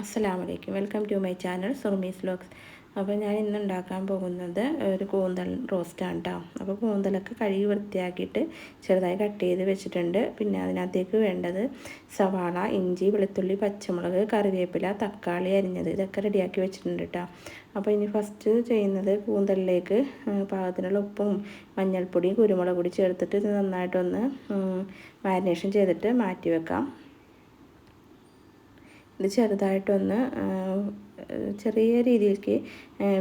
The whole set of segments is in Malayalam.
അസ്സലാമു അലൈക്കും welcome to my channel Surmi's vlogs അപ്പോൾ ഞാൻ ഇന്ന് ഉണ്ടാക്കാൻ പോകുന്നത് ഒരു കൂന്തൽ റോസ്റ്റാണ് കേട്ടോ അപ്പോൾ കൂന്തലൊക്കെ കഴുകി വൃത്തിയാക്കിയിട്ട് ചെറുതായി കട്ട് ചെയ്ത് വെച്ചിട്ടുണ്ട്. പിന്നെ അതിനകത്തേക്ക് വേണ്ടത് സവാള ഇഞ്ചി വെളുത്തുള്ളി പച്ചമുളക് കറിവേപ്പില തക്കാളി അരിഞ്ഞത് ഇതൊക്കെ റെഡിയാക്കി വെച്ചിട്ടുണ്ട് കേട്ടോ അപ്പോൾ ഇനി ഫസ്റ്റ് ചെയ്യുന്നത് കൂന്തലിലേക്ക് പാകത്തിനുള്ള ഉപ്പും മഞ്ഞൾപ്പൊടിയും കുരുമുളക് പൊടി ചേർത്തിട്ട് ഇത് നന്നായിട്ടൊന്ന് മാരിനേഷൻ ചെയ്തിട്ട് മാറ്റി വെക്കാം. ഇത് ചെറുതായിട്ടൊന്ന് ചെറിയ രീതിയിലേക്ക്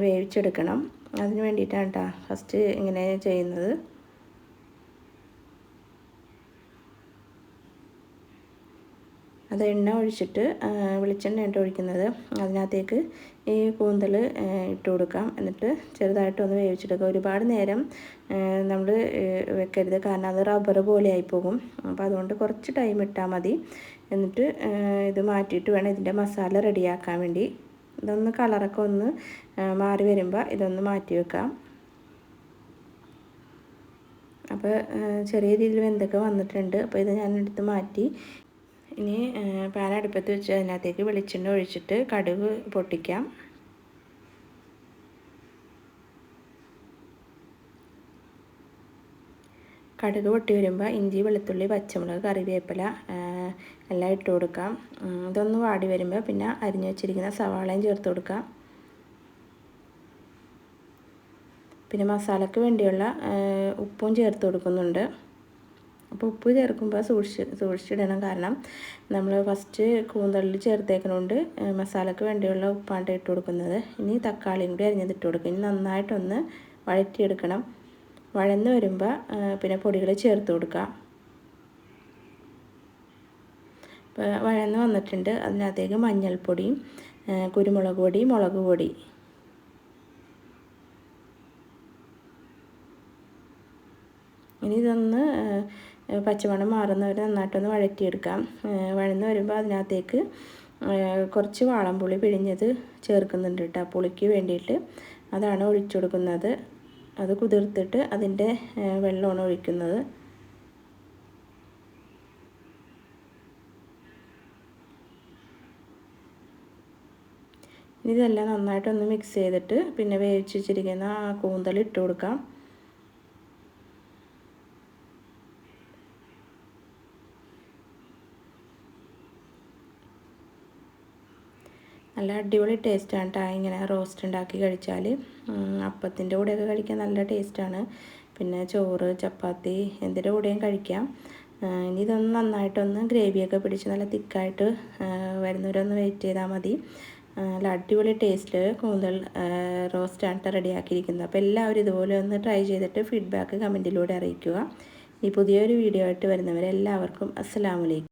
വേവിച്ചെടുക്കണം. അതിന് വേണ്ടിയിട്ടാണ് കേട്ടോ ഫസ്റ്റ് ഇങ്ങനെ ചെയ്യുന്നത്. അത് എണ്ണ ഒഴിച്ചിട്ട് വെളിച്ചെണ്ണ ഇട്ട് ഒഴിക്കുന്നത്. അതിനകത്തേക്ക് ഈ കൂന്തൽ ഇട്ട് കൊടുക്കാം. എന്നിട്ട് ചെറുതായിട്ട് ഒന്ന് വേവിച്ചെടുക്കുക ഒരുപാട് നേരം നമ്മൾ വെക്കരുത്. കാരണം അത് റബ്ബർ പോലെ ആയിപ്പോകും. അപ്പോൾ അതുകൊണ്ട് കുറച്ച് ടൈം ഇട്ടാൽ മതി. എന്നിട്ട് ഇത് മാറ്റിയിട്ട് വേണം ഇതിന്റെ മസാല റെഡിയാക്കാൻ വേണ്ടി. ഇതൊന്ന് കളറൊക്കെ ഒന്ന് മാറി വരുമ്പോൾ ഇതൊന്ന് മാറ്റി വെക്കാം. അപ്പോൾ ചെറിയ രീതിയിൽ വെന്തൊക്കെ വന്നിട്ടുണ്ട്. അപ്പോൾ ഇത് ഞാൻ എടുത്ത് മാറ്റി ഇനി പാൻ അടുപ്പത്ത് വെച്ച് അതിനകത്തേക്ക് വെളിച്ചെണ്ണ ഒഴിച്ചിട്ട് കടുക് പൊട്ടിക്കാം. കടുക് പൊട്ടി വരുമ്പോൾ ഇഞ്ചി വെളുത്തുള്ളി പച്ചമുളക് കറിവേപ്പില എല്ലാം ഇട്ട് കൊടുക്കാം. ഇതൊന്ന് വാടി വരുമ്പോൾ പിന്നെ അരിഞ്ഞു വെച്ചിരിക്കുന്ന സവാളയും ചേർത്ത് കൊടുക്കാം. പിന്നെ മസാലയ്ക്ക് വേണ്ടിയുള്ള ഉപ്പും ചേർത്ത് കൊടുക്കുന്നുണ്ട്. അപ്പോൾ ഉപ്പ് ചേർക്കുമ്പോൾ സൂക്ഷിച്ച് സൂക്ഷിച്ചിടണം. കാരണം നമ്മൾ ഫസ്റ്റ് കൂന്തളിൽ ചേർത്തേക്കണോണ്ട് മസാലയ്ക്ക് വേണ്ടിയുള്ള ഉപ്പാണ് ഇട്ട് കൊടുക്കുന്നത്. ഇനി തക്കാളിയും കൂടി അരിഞ്ഞതിട്ട് കൊടുക്കും. ഇനി നന്നായിട്ടൊന്ന് വഴറ്റിയെടുക്കണം. വഴന്ന് വരുമ്പോൾ പിന്നെ പൊടികൾ ചേർത്ത് കൊടുക്കുക. വഴന്ന് വന്നിട്ടുണ്ട്. അതിനകത്തേക്ക് മഞ്ഞൾപ്പൊടിയും കുരുമുളക് പൊടി മുളക് പൊടി. ഇനി ഇതൊന്ന് പച്ചമണം മാറുന്നവരെ നന്നായിട്ടൊന്ന് വഴറ്റിയെടുക്കാം. വഴന്ന് വരുമ്പോൾ അതിനകത്തേക്ക് കുറച്ച് വാളംപുളി പിഴിഞ്ഞത് ചേർക്കുന്നുണ്ട് കേട്ടോ. പുളിക്ക് വേണ്ടിയിട്ട് അതാണ് ഒഴിച്ചു കൊടുക്കുന്നത്. അത് കുതിർത്തിട്ട് അതിന്റെ വെള്ളമാണ് ഒഴിക്കുന്നത്. ഇതെല്ലാം നന്നായിട്ടൊന്ന് മിക്സ് ചെയ്തിട്ട് പിന്നെ വേവിച്ച് വെച്ചിരിക്കുന്ന ആ കൂന്തൽ ഇട്ട് കൊടുക്കാം. നല്ല അടിപൊളി ടേസ്റ്റാണ് കേട്ടോ ഇങ്ങനെ റോസ്റ്റ് ഉണ്ടാക്കി കഴിച്ചാൽ അപ്പത്തിന്റെ കൂടെയൊക്കെ കഴിക്കാൻ നല്ല ടേസ്റ്റാണ് പിന്നെ ചോറ് ചപ്പാത്തി എന്തിന്റെ കൂടെയും കഴിക്കാം. ഇനി ഇതൊന്ന് നന്നായിട്ടൊന്ന് ഗ്രേവിയൊക്കെ പിടിച്ച് നല്ല തിക്കായിട്ട് വരുന്നവരൊന്ന് വെയിറ്റ് ചെയ്താൽ മതി. നല്ല അടിപൊളി ടേസ്റ്റിൽ കൂന്തൽ റോസ്റ്റാണ് റെഡിയാക്കിയിരിക്കുന്നത്. അപ്പോൾ എല്ലാവരും ഇതുപോലെ ഒന്ന് ട്രൈ ചെയ്തിട്ട് ഫീഡ്ബാക്ക് കമന്റിലൂടെ അറിയിക്കുക. ഈ പുതിയൊരു വീഡിയോ ആയിട്ട് വരുന്നവരെല്ലാവർക്കും അസ്സാം വലൈക്കും